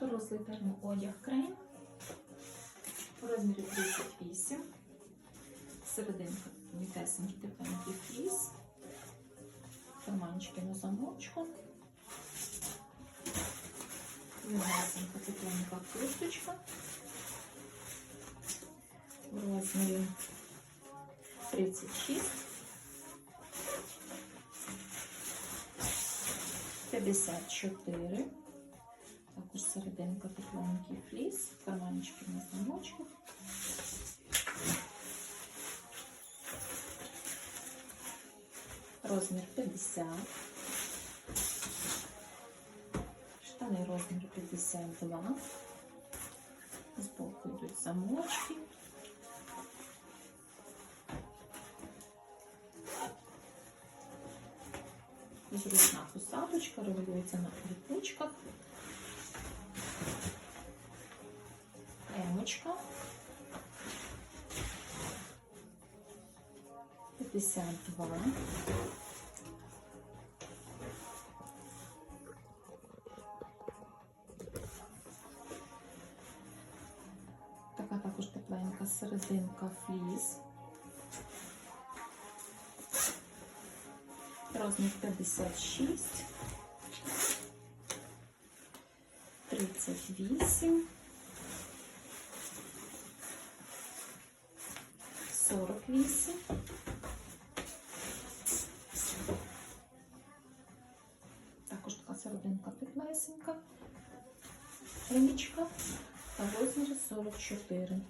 Дорослий термоодяг крейн у розмірі 38. Серединка мітесенький тепленький фліс. Карманчики на замочку. Легасенька тепленька курточка. В розмірі 36. 54. Також серединка тепленький фліс, карманчики на замочках. Розмір 50. Штани розмір 52. Збоку йдуть замочки. Зручна посадочка, регулюється на ліпучках. 52. Така також тепленька серединка фліс. Розмір 56. 38. 48. Серединка теплесенька. Емічка та розмір 44.